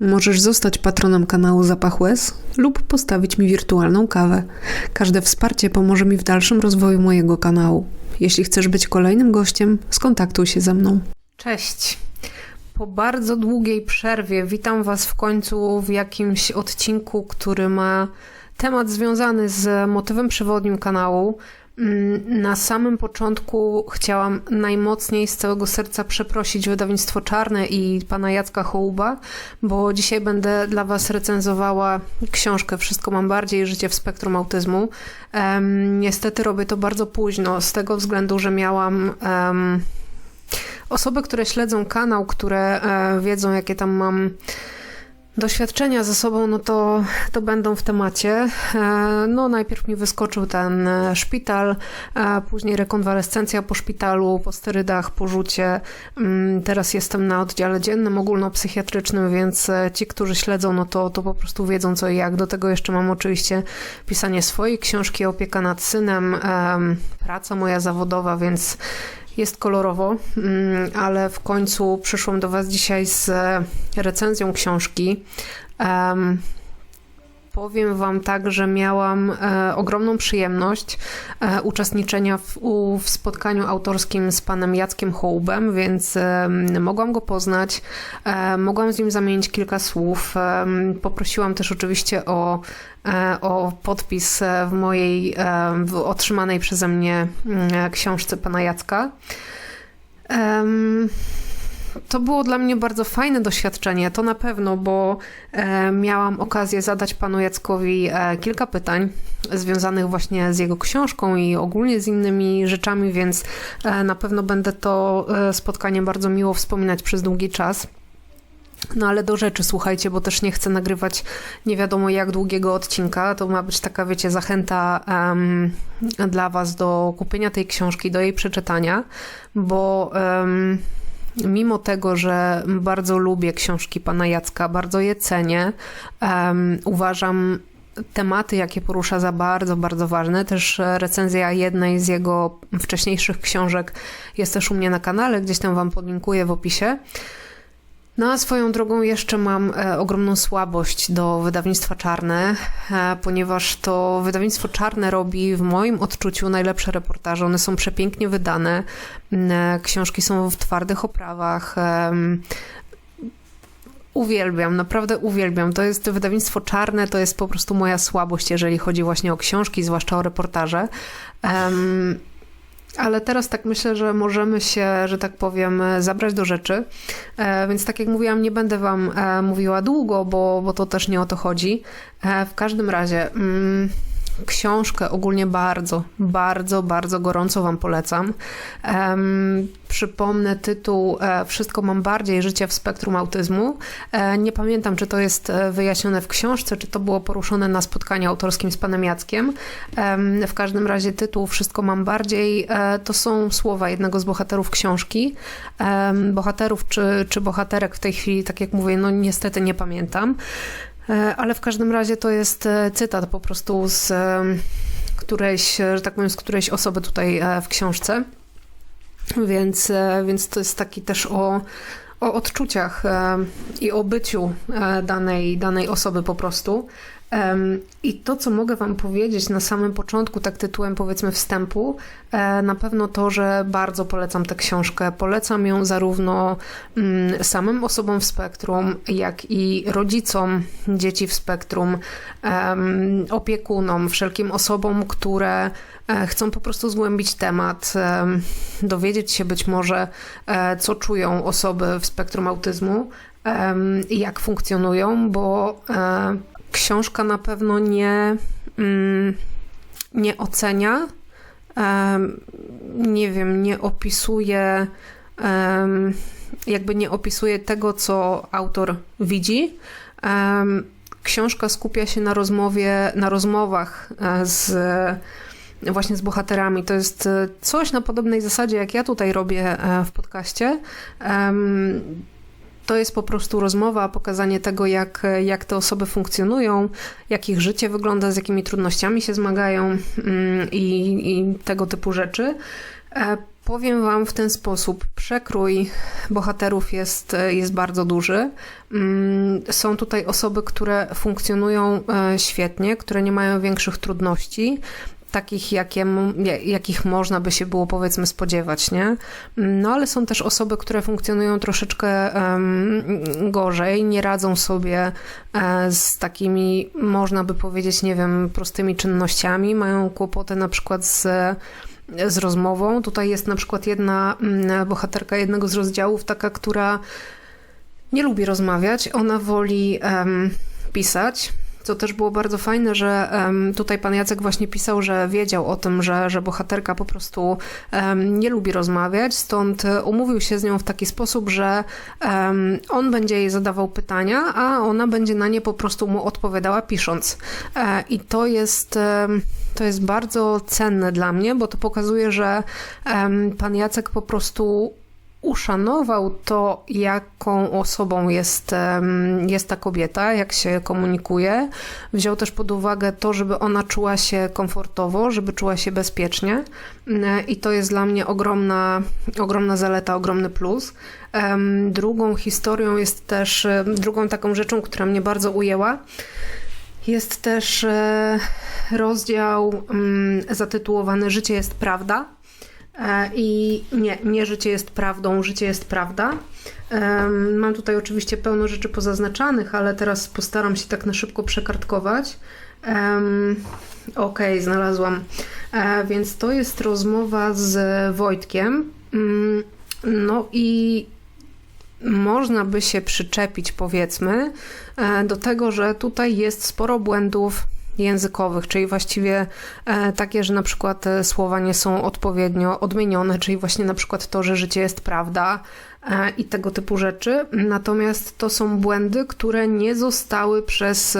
Możesz zostać patronem kanału Zapach Łez lub postawić mi wirtualną kawę. Każde wsparcie pomoże mi w dalszym rozwoju mojego kanału. Jeśli chcesz być kolejnym gościem, skontaktuj się ze mną. Cześć. Po bardzo długiej przerwie witam Was w końcu w jakimś odcinku, który ma temat związany z motywem przewodnim kanału. Mm, Na samym początku chciałam najmocniej z całego serca przeprosić wydawnictwo Czarne i pana Jacka Hołuba, bo dzisiaj będę dla Was recenzowała książkę Wszystko mam bardziej, życie w spektrum autyzmu. Em, niestety robię to bardzo późno, z tego względu, że miałam... em, Osoby, które śledzą kanał, które e, wiedzą, jakie tam mam doświadczenia ze sobą, no to, to będą w temacie. E, no, najpierw mi wyskoczył ten e, szpital, a później rekonwalescencja po szpitalu, po sterydach, po rzucie. Mm, Teraz jestem na oddziale dziennym ogólnopsychiatrycznym, więc e, ci, którzy śledzą, no to, to po prostu wiedzą co i jak. Do tego jeszcze mam oczywiście pisanie swojej książki, opieka nad synem, em, praca moja zawodowa, więc jest kolorowo, mm, ale w końcu przyszłam do Was dzisiaj z recenzją książki. Em, Powiem Wam tak, że miałam e, ogromną przyjemność e, uczestniczenia w, u, w spotkaniu autorskim z panem Jackiem Hołbem, więc e, mogłam go poznać, e, mogłam z nim zamienić kilka słów. E, poprosiłam też oczywiście o, e, o podpis e, w mojej e, w otrzymanej przeze mnie mm, książce pana Jacka. Em, to było dla mnie bardzo fajne doświadczenie, to na pewno, bo e, miałam okazję zadać panu Jackowi e, kilka pytań związanych właśnie z jego książką i ogólnie z innymi rzeczami, więc e, na pewno będę to spotkanie bardzo miło wspominać przez długi czas. No ale do rzeczy, słuchajcie, bo też nie chcę nagrywać nie wiadomo jak długiego odcinka. To ma być taka, wiecie, zachęta em, dla Was do kupienia tej książki, do jej przeczytania, bo em, mimo tego, że bardzo lubię książki pana Jacka, bardzo je cenię, em, uważam tematy, jakie porusza za bardzo, bardzo ważne. Też e, recenzja jednej z jego wcześniejszych książek jest też u mnie na kanale, gdzieś tam Wam podlinkuję w opisie. No a swoją drogą jeszcze mam e, ogromną słabość do wydawnictwa Czarne, e, ponieważ to wydawnictwo Czarne robi w moim odczuciu najlepsze reportaże. One są przepięknie wydane, m, e, książki są w twardych oprawach. Uwielbiam, naprawdę uwielbiam. To jest wydawnictwo czarne, to jest po prostu moja słabość, jeżeli chodzi właśnie o książki, zwłaszcza o reportaże. Em, ale teraz tak myślę, że możemy się, że tak powiem, zabrać do rzeczy. E, więc tak jak mówiłam, nie będę Wam e, mówiła długo, bo, bo to też nie o to chodzi. E, w każdym razie. Mm, Książkę ogólnie bardzo, bardzo, bardzo gorąco Wam polecam. Em, przypomnę tytuł e, Wszystko mam bardziej, życie w spektrum autyzmu. E, nie pamiętam, czy to jest e, wyjaśnione w książce, czy to było poruszone na spotkaniu autorskim z panem Jackiem. Em, w każdym razie tytuł Wszystko mam bardziej to są słowa jednego z bohaterów książki. Bohaterów czy, czy bohaterek w tej chwili, tak jak mówię, no niestety nie pamiętam. E, Ale w każdym razie to jest e, cytat po prostu z e, którejś, że tak powiem, z którejś osoby tutaj w książce. Więc, więc to jest taki też o, o odczuciach i o byciu danej, danej osoby po prostu. I to, co mogę Wam powiedzieć na samym początku, tak tytułem powiedzmy wstępu, e, na pewno to, że bardzo polecam tę książkę. Polecam ją zarówno mm, samym osobom w spektrum, jak i rodzicom dzieci w spektrum, opiekunom, wszelkim osobom, które e, chcą po prostu zgłębić temat, em, dowiedzieć się być może, e, co czują osoby w spektrum autyzmu jak funkcjonują, bo książka na pewno nie, mm, nie ocenia, nie wiem, nie opisuje, jakby nie opisuje tego, co autor widzi. Książka skupia się na rozmowie, na rozmowach e, z właśnie z bohaterami. To jest e, coś na podobnej zasadzie, jak ja tutaj robię e, w podcaście. To jest po prostu rozmowa, pokazanie tego, jak, jak te osoby funkcjonują, jak ich życie wygląda, z jakimi trudnościami się zmagają mm, i, i tego typu rzeczy. E, powiem Wam w ten sposób. Przekrój bohaterów jest, jest bardzo duży. Mm, Są tutaj osoby, które funkcjonują e, świetnie, które nie mają większych trudności. Takich, jakie, jakich można by się było powiedzmy spodziewać, nie? No ale są też osoby, które funkcjonują troszeczkę em, gorzej, nie radzą sobie e, z takimi, można by powiedzieć, nie wiem, prostymi czynnościami, mają kłopoty na przykład z z rozmową. Tutaj jest na przykład jedna mm, bohaterka jednego z rozdziałów, taka, która nie lubi rozmawiać, ona woli em, pisać. Co też było bardzo fajne, że tutaj pan Jacek właśnie pisał, że wiedział o tym, że, że bohaterka po prostu nie lubi rozmawiać, stąd e, umówił się z nią w taki sposób, że on będzie jej zadawał pytania, a ona będzie na nie po prostu mu odpowiadała pisząc. E, I to jest, to jest bardzo cenne dla mnie, bo to pokazuje, że pan Jacek po prostu uszanował to, jaką osobą jest, jest ta kobieta, jak się komunikuje. Wziął też pod uwagę to, żeby ona czuła się komfortowo, żeby czuła się bezpiecznie. Mm, I to jest dla mnie ogromna, ogromna zaleta, ogromny plus. Drugą historią jest też, em, drugą taką rzeczą, która mnie bardzo ujęła, jest też e, rozdział mm, zatytułowany Życie jest prawda. E, I nie, nie życie jest prawdą, życie jest prawda. Mam tutaj oczywiście pełno rzeczy pozaznaczanych, ale teraz postaram się tak na szybko przekartkować. Em, Okej, znalazłam. E, Więc to jest rozmowa z Wojtkiem. Mm, No i można by się przyczepić, powiedzmy, e, do tego, że tutaj jest sporo błędów językowych, czyli właściwie e, takie, że na przykład e, słowa nie są odpowiednio odmienione, czyli właśnie na przykład to, że życie jest prawda e, i tego typu rzeczy. Natomiast to są błędy, które nie zostały przez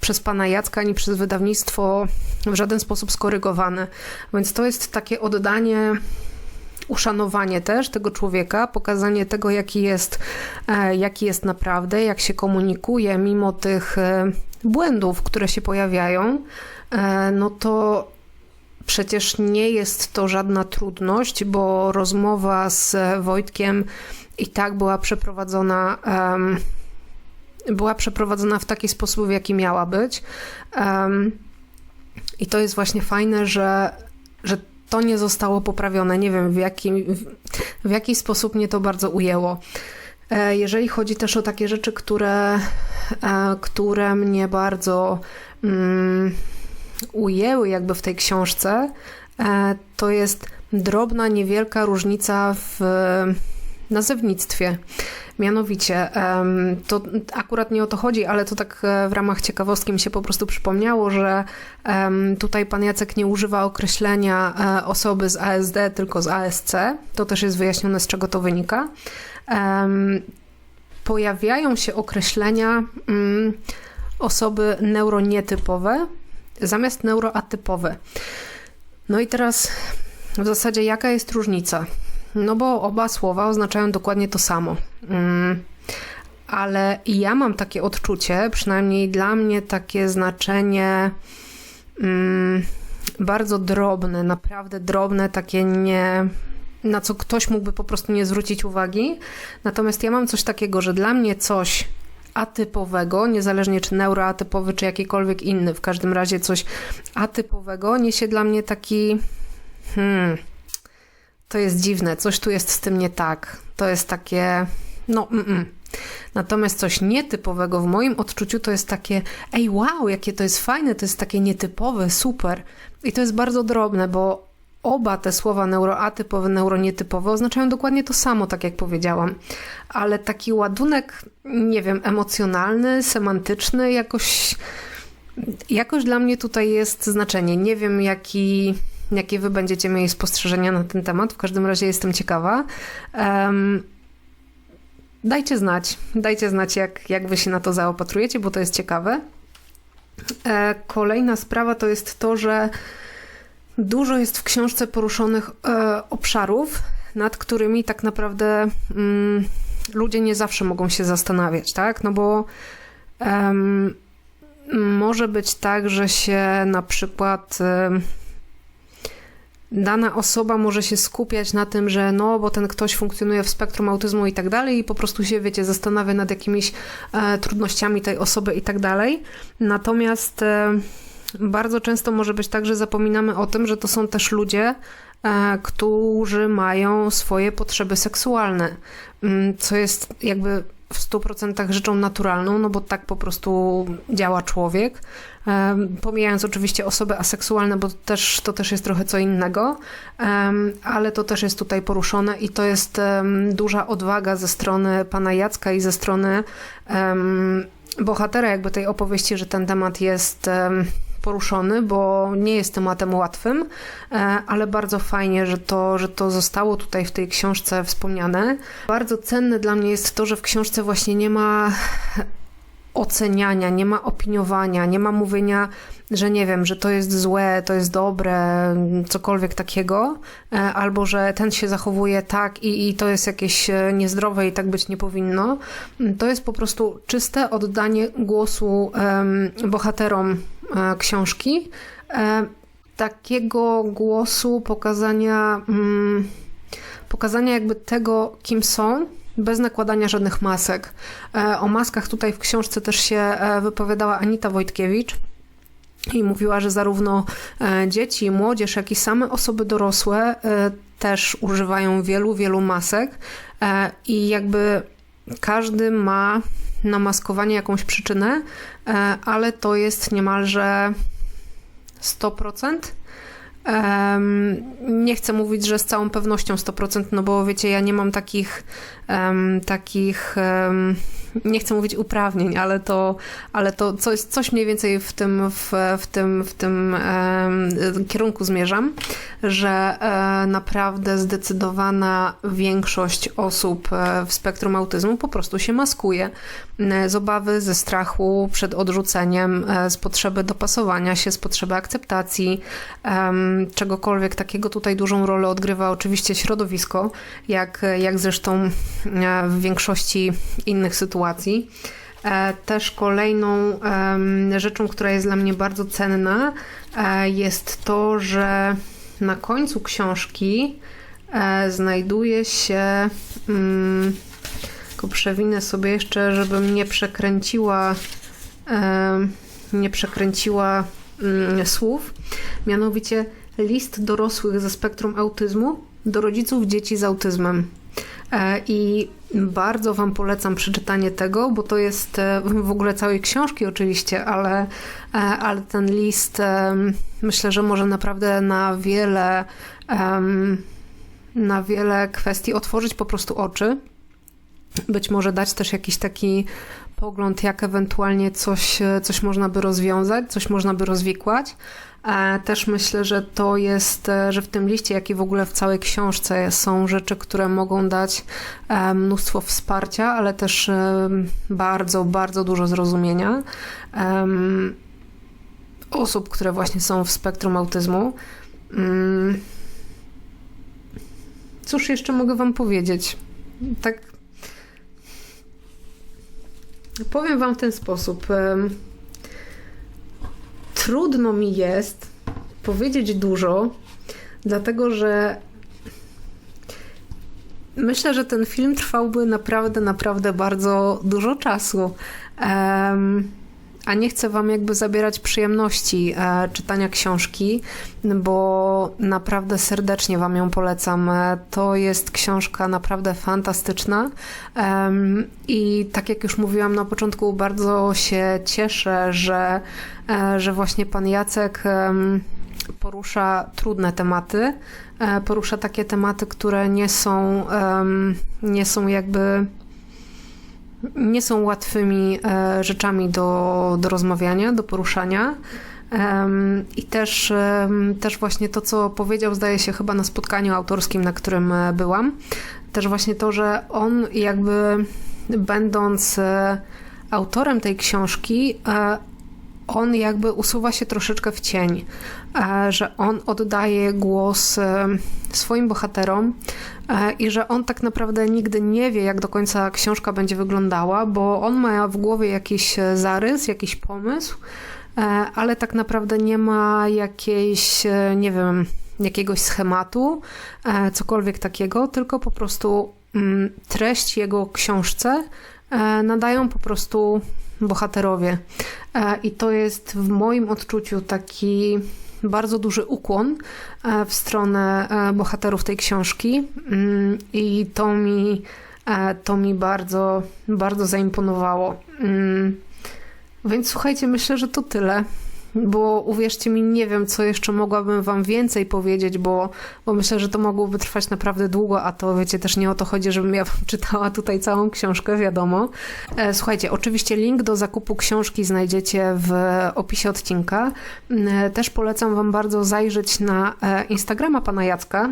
przez pana Jacka ani przez wydawnictwo w żaden sposób skorygowane. Więc to jest takie oddanie uszanowanie też tego człowieka, pokazanie tego, jaki jest, e, jaki jest naprawdę, jak się komunikuje, mimo tych e, błędów, które się pojawiają, e, no to przecież nie jest to żadna trudność, bo rozmowa z Wojtkiem i tak była przeprowadzona. była przeprowadzona w taki sposób, w jaki miała być. I to jest właśnie fajne, że, że to nie zostało poprawione. Nie wiem, w jaki, w, jaki sposób mnie to bardzo ujęło. E, Jeżeli chodzi też o takie rzeczy, które, e, które mnie bardzo mm, ujęły jakby w tej książce, e, to jest drobna, niewielka różnica w nazewnictwie. Mianowicie, to akurat nie o to chodzi, ale to tak e, w ramach ciekawostki mi się po prostu przypomniało, że tutaj pan Jacek nie używa określenia e, osoby z ASD, tylko z ASC. To też jest wyjaśnione, z czego to wynika. Pojawiają się określenia mm, osoby neuronietypowe zamiast neuroatypowe. No i teraz w zasadzie jaka jest różnica? No bo oba słowa oznaczają dokładnie to samo. Mm, ale ja mam takie odczucie, przynajmniej dla mnie takie znaczenie mm, bardzo drobne, naprawdę drobne, takie nie. Na co ktoś mógłby po prostu nie zwrócić uwagi. Natomiast ja mam coś takiego, że dla mnie coś atypowego, niezależnie czy neuroatypowy, czy jakikolwiek inny, w każdym razie coś atypowego, niesie dla mnie taki. Hmm, to jest dziwne, coś tu jest z tym nie tak. To jest takie, no, mm-mm. Natomiast coś nietypowego w moim odczuciu to jest takie, ej, wow, jakie to jest fajne, to jest takie nietypowe, super. I to jest bardzo drobne, bo oba te słowa neuroatypowe, neuronietypowe oznaczają dokładnie to samo, tak jak powiedziałam. Ale taki ładunek, nie wiem, emocjonalny, semantyczny, jakoś, jakoś dla mnie tutaj jest znaczenie. Nie wiem, jaki jakie wy będziecie mieli spostrzeżenia na ten temat. W każdym razie jestem ciekawa. Um, dajcie znać, dajcie znać, jak, jak wy się na to zaopatrujecie, bo to jest ciekawe. E, kolejna sprawa to jest to, że dużo jest w książce poruszonych e, obszarów, nad którymi tak naprawdę mm, ludzie nie zawsze mogą się zastanawiać, tak? No bo może być tak, że się na przykład em, dana osoba może się skupiać na tym, że no, bo ten ktoś funkcjonuje w spektrum autyzmu i tak dalej, i po prostu się, wiecie, zastanawia nad jakimiś e, trudnościami tej osoby i tak dalej. Natomiast e, bardzo często może być tak, że zapominamy o tym, że to są też ludzie, e, którzy mają swoje potrzeby seksualne, mm, co jest jakby w 100% rzeczą naturalną, no bo tak po prostu działa człowiek. Pomijając oczywiście osoby aseksualne, bo to też, to też jest trochę co innego, ale to też jest tutaj poruszone i to jest duża odwaga ze strony pana Jacka i ze strony bohatera jakby tej opowieści, że ten temat jest poruszony, bo nie jest tematem łatwym, e, ale bardzo fajnie, że to, że to zostało tutaj w tej książce wspomniane. Bardzo cenne dla mnie jest to, że w książce właśnie nie ma oceniania, nie ma opiniowania, nie ma mówienia, że nie wiem, że to jest złe, to jest dobre, cokolwiek takiego, e, albo że ten się zachowuje tak i, i to jest jakieś e, niezdrowe i tak być nie powinno. To jest po prostu czyste oddanie głosu bohaterom e, książki. Takiego głosu, pokazania, mm, pokazania jakby tego, kim są, bez nakładania żadnych masek. O maskach tutaj w książce też się wypowiadała Anita Wojtkiewicz. I mówiła, że zarówno e, dzieci, młodzież, jak i same osoby dorosłe e, też używają wielu, wielu masek e, i jakby każdy ma na maskowanie jakąś przyczynę, ale to jest niemalże 100%. Em, nie chcę mówić, że z całą pewnością 100%, no bo wiecie, ja nie mam takich, em, takich em, nie chcę mówić uprawnień, ale to, ale to coś, coś mniej więcej w tym, w, w tym, w tym em, kierunku zmierzam, że e, naprawdę zdecydowana większość osób e, w spektrum autyzmu po prostu się maskuje z obawy, ze strachu przed odrzuceniem, e, z potrzeby dopasowania się, z potrzeby akceptacji, czegokolwiek takiego. Tutaj dużą rolę odgrywa oczywiście środowisko, jak, jak zresztą w większości innych sytuacji. E, Też kolejną rzeczą, która jest dla mnie bardzo cenna, e, jest to, że na końcu książki e, znajduje się. Mm, tylko przewinę sobie jeszcze, żebym nie przekręciła, nie przekręciła mm, słów. Mianowicie list dorosłych ze spektrum autyzmu do rodziców dzieci z autyzmem. E, I bardzo Wam polecam przeczytanie tego, bo to jest e, w ogóle całej książki oczywiście, ale, e, ale ten list myślę, że może naprawdę na wiele, na wiele kwestii otworzyć po prostu oczy. Być może dać też jakiś taki pogląd, jak ewentualnie coś, coś można by rozwiązać, coś można by rozwikłać. Też myślę, że to jest, e, że w tym liście, jak i w ogóle w całej książce są rzeczy, które mogą dać e, mnóstwo wsparcia, ale też e, bardzo, bardzo dużo zrozumienia osób, które właśnie są w spektrum autyzmu. Mm. Cóż jeszcze mogę Wam powiedzieć? Tak. Powiem Wam w ten sposób. Trudno mi jest powiedzieć dużo, dlatego że myślę, że ten film trwałby naprawdę, naprawdę bardzo dużo czasu. Em, a nie chcę Wam jakby zabierać przyjemności e, czytania książki, bo naprawdę serdecznie Wam ją polecam. E, To jest książka naprawdę fantastyczna i tak jak już mówiłam na początku, bardzo się cieszę, że, e, że właśnie Pan Jacek porusza trudne tematy, porusza takie tematy, które nie są, nie są jakby nie są łatwymi e, rzeczami do, do rozmawiania, do poruszania. I też, też właśnie to, co powiedział, zdaje się chyba na spotkaniu autorskim, na którym e, byłam, też właśnie to, że on jakby będąc e, autorem tej książki, on jakby usuwa się troszeczkę w cień, e, że on oddaje głos e, swoim bohaterom e, i że on tak naprawdę nigdy nie wie, jak do końca książka będzie wyglądała, bo on ma w głowie jakiś zarys, jakiś pomysł, ale tak naprawdę nie ma jakiejś, nie wiem, jakiegoś schematu, cokolwiek takiego, tylko po prostu mm, treść jego książce nadają po prostu bohaterowie. E, I to jest w moim odczuciu taki bardzo duży ukłon e, w stronę e, bohaterów tej książki Mm, i to mi, to mi bardzo, bardzo zaimponowało. Mm, Więc słuchajcie, myślę, że to tyle. Bo uwierzcie mi, nie wiem, co jeszcze mogłabym Wam więcej powiedzieć, bo, bo myślę, że to mogłoby trwać naprawdę długo, a to wiecie, też nie o to chodzi, żebym ja Wam czytała tutaj całą książkę, wiadomo. E, Słuchajcie, oczywiście link do zakupu książki znajdziecie w opisie odcinka. Mm, Też polecam Wam bardzo zajrzeć na e, Instagrama pana Jacka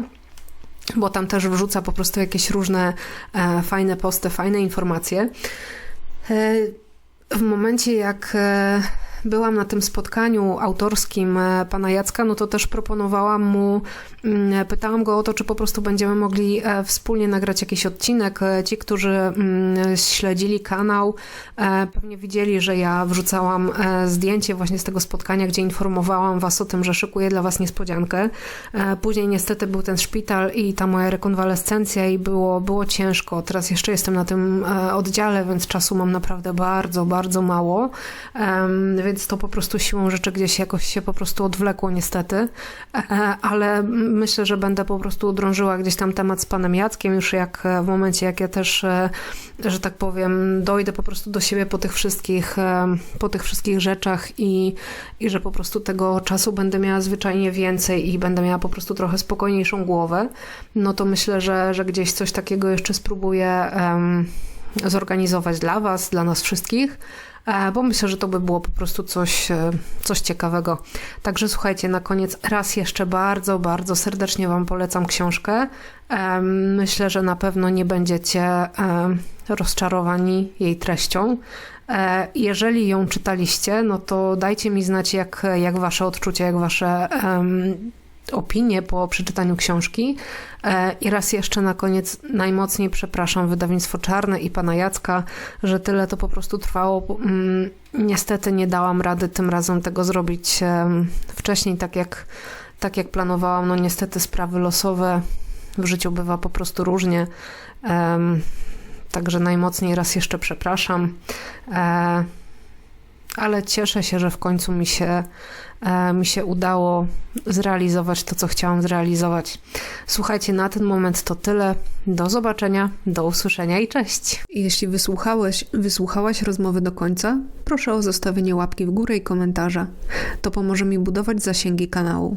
bo tam też wrzuca po prostu jakieś różne e, fajne posty, fajne informacje. E, w momencie, jak e, byłam na tym spotkaniu autorskim e, pana Jacka, no to też proponowałam mu, mm, pytałam go o to, czy po prostu będziemy mogli e, wspólnie nagrać jakiś odcinek. E, Ci, którzy mm, śledzili kanał, e, pewnie widzieli, że ja wrzucałam e, zdjęcie właśnie z tego spotkania, gdzie informowałam was o tym, że szykuję dla was niespodziankę. E, Później niestety był ten szpital i ta moja rekonwalescencja i było, było ciężko. Teraz jeszcze jestem na tym e, oddziale, więc czasu mam naprawdę bardzo, bardzo mało. Em, Więc to po prostu siłą rzeczy gdzieś jakoś się po prostu odwlekło niestety. E, Ale myślę, że będę po prostu drążyła gdzieś tam temat z panem Jackiem już jak e, w momencie, jak ja też, e, że tak powiem, dojdę po prostu do siebie po tych wszystkich, e, po tych wszystkich rzeczach i, i że po prostu tego czasu będę miała zwyczajnie więcej i będę miała po prostu trochę spokojniejszą głowę, no to myślę, że, że gdzieś coś takiego jeszcze spróbuję zorganizować dla Was, dla nas wszystkich. e, Bo myślę, że to by było po prostu coś, e, coś ciekawego. Także słuchajcie, na koniec raz jeszcze bardzo, bardzo serdecznie Wam polecam książkę. Em, Myślę, że na pewno nie będziecie rozczarowani jej treścią. E, Jeżeli ją czytaliście, no to dajcie mi znać, jak, jak wasze odczucia, jak wasze opinie po przeczytaniu książki. E, I raz jeszcze na koniec najmocniej przepraszam wydawnictwo Czarne i pana Jacka, że tyle to po prostu trwało. Mm, Niestety nie dałam rady tym razem tego zrobić wcześniej, tak jak, tak jak planowałam. No niestety sprawy losowe w życiu bywa po prostu różnie. Także najmocniej raz jeszcze przepraszam. E, ale cieszę się, że w końcu mi się, mi się udało zrealizować to, co chciałam zrealizować. Słuchajcie, na ten moment to tyle. Do zobaczenia, do usłyszenia i cześć. Jeśli wysłuchałeś, wysłuchałaś rozmowy do końca, proszę o zostawienie łapki w górę i komentarza. To pomoże mi budować zasięgi kanału.